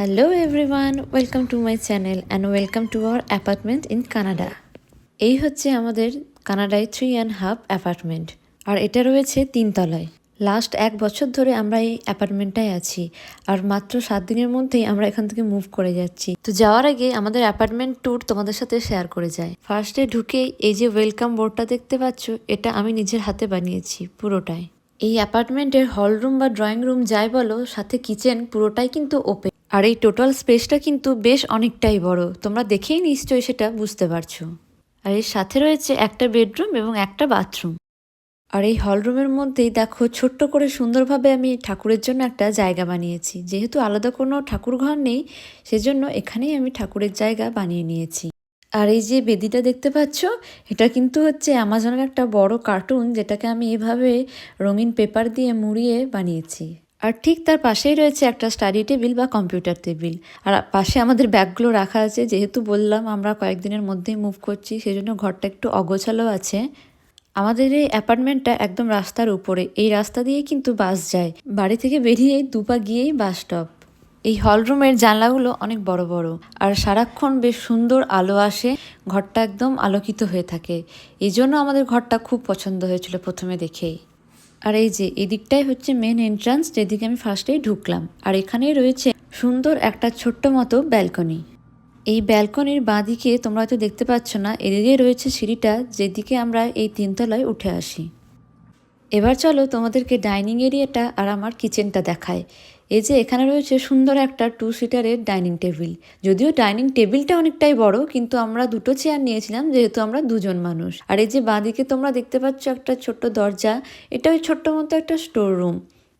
Hello everyone welcome to my channel and welcome to our apartment in Canada এই হচ্ছে আমাদের কানাডায় three and half apartment আর এটা রয়েছে তিনতলায়। লাস্ট এক বছর ধরে আমরা এই অ্যাপার্টমেন্টটায় আছি, আর মাত্র সাত দিনের মধ্যেই আমরা এখান থেকে মুভ করে যাচ্ছি। তো যাওয়ার আগে আমাদের অ্যাপার্টমেন্ট ট্যুর তোমাদের সাথে শেয়ার করে যায়। ফার্স্টে ঢুকে এই যে ওয়েলকাম বোর্ডটা দেখতে পাচ্ছ, এটা আমি নিজের হাতে বানিয়েছি পুরোটাই। এই অ্যাপার্টমেন্টের হল রুম বা ড্রয়িং রুম যাই বলো, সাথে কিচেন পুরোটাই কিন্তু ওপেন আর এই টোটাল স্পেসটা কিন্তু বেশ অনেকটাই বড়। তোমরা দেখেই নিশ্চয়ই সেটা বুঝতে পারছ। আর এর সাথে রয়েছে একটা বেডরুম এবং একটা বাথরুম। আর এই হলরুমের মধ্যেই দেখো ছোট্ট করে সুন্দরভাবে আমি ঠাকুরের জন্য একটা জায়গা বানিয়েছি। যেহেতু আলাদা কোনো ঠাকুর ঘর নেই, সেজন্য এখানেই আমি ঠাকুরের জায়গা বানিয়ে নিয়েছি। আর এই যে বেদিটা দেখতে পাচ্ছ, এটা কিন্তু হচ্ছে অ্যামাজনের একটা বড় কার্টুন যেটাকে আমি এভাবে রঙিন পেপার দিয়ে মুড়িয়ে বানিয়েছি। আর ঠিক তার পাশেই রয়েছে একটা স্টাডি টেবিল বা কম্পিউটার টেবিল আর পাশে আমাদের ব্যাগগুলো রাখা আছে, যেহেতু বললাম আমরা কয়েকদিনের মধ্যেই মুভ করছি, সেজন্য ঘরটা একটু অগোছালো আছে। আমাদের এই অ্যাপার্টমেন্টটা একদম রাস্তার উপরে, এই রাস্তা দিয়ে কিন্তু বাস যায়। বাড়ি থেকে বেরিয়ে দুপা গিয়েই বাস স্টপ এই হলরুমের জানলাগুলো অনেক বড় বড়, আর সারাক্ষণ বেশ সুন্দর আলো আসে, ঘরটা একদম আলোকিত হয়ে থাকে। এই জন্য আমাদের ঘরটা খুব পছন্দ হয়েছিল প্রথমে দেখেই। আর এই যে, এদিকটাই হচ্ছে মেন এন্ট্রান্স যেদিকে আমি ফার্স্টেই ঢুকলাম। আর এখানেই রয়েছে সুন্দর একটা ছোট্ট মতো ব্যালকনি এই ব্যালকনির বাঁদিকে তোমরা হয়তো দেখতে পাচ্ছ না, এদিকে রয়েছে সিঁড়িটা, যেদিকে আমরা এই তিনতলায় উঠে আসি। এবার চলো তোমাদেরকে ডাইনিং এরিয়াটা আর আমার কিচেনটা দেখায় এই যে এখানে রয়েছে সুন্দর একটা টু সিটারের ডাইনিং টেবিল। যদিও ডাইনিং টেবিলটা অনেকটাই বড়, কিন্তু আমরা দুটো চেয়ার নিয়েছিলাম, যেহেতু আমরা দুজন মানুষ। আর এই যে বাঁদিকে তোমরা দেখতে পাচ্ছ একটা ছোট্ট দরজা, এটা ওই ছোট্ট মতো একটা স্টোর রুম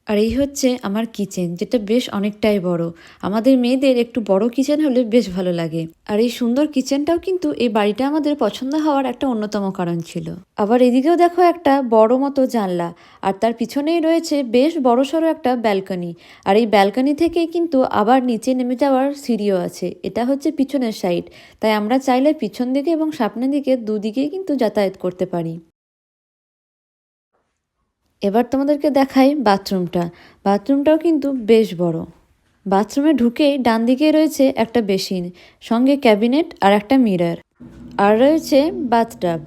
আর এই হচ্ছে আমার কিচেন, যেটা বেশ অনেকটাই বড়। আমাদের মেয়েদের একটু বড় কিচেন হলে বেশ ভালো লাগে। আর এই সুন্দর কিচেনটাও কিন্তু এই বাড়িটা আমাদের পছন্দ হওয়ার একটা অন্যতম কারণ ছিল। আবার এদিকেও দেখো একটা বড় মতো জানলা, আর তার পিছনেই রয়েছে বেশ বড় সড়ো একটা ব্যালকনি। আর এই ব্যালকনি থেকেই কিন্তু আবার নিচে নেমে যাওয়ার সিঁড়িও আছে। এটা হচ্ছে পিছনের সাইড, তাই আমরা চাইলে পিছন দিকে এবং সামনের দিকে দুদিকেই কিন্তু যাতায়াত করতে পারি। এবার তোমাদেরকে দেখাই বাথরুমটা। বাথরুমটাও কিন্তু বেশ বড়। বাথরুমে ঢুকেই ডান দিকে রয়েছে একটা বেসিন, সঙ্গে ক্যাবিনেট আর একটা মিরার। আর রয়েছে বাথটাব।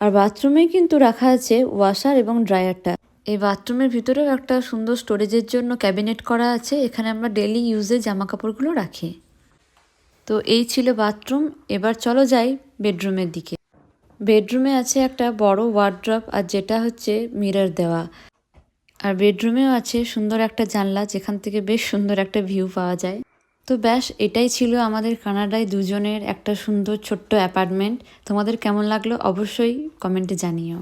আর বাথরুমে কিন্তু রাখা আছে ওয়াশার এবং ড্রায়ারটা। এই বাথরুমের ভিতরেও একটা সুন্দর স্টোরেজের জন্য ক্যাবিনেট করা আছে। এখানে আমরা ডেলি ইউজে জামা কাপড়গুলো রাখি। তো এই ছিল বাথরুম। এবার চলো যাই বেডরুমের দিকে। বেডরুমে আছে একটা বড় ওয়ার্ড্রপ আর যেটা হচ্ছে মিরর দেওয়া। আর বেডরুমেও আছে সুন্দর একটা জানলা যেখান থেকে বেশ সুন্দর একটা ভিউ পাওয়া যায়। তো ব্যাস, এটাই ছিল আমাদের কানাডায় দুজনের একটা সুন্দর ছোট্ট অ্যাপার্টমেন্ট। তোমাদের কেমন লাগল অবশ্যই কমেন্টে জানিও।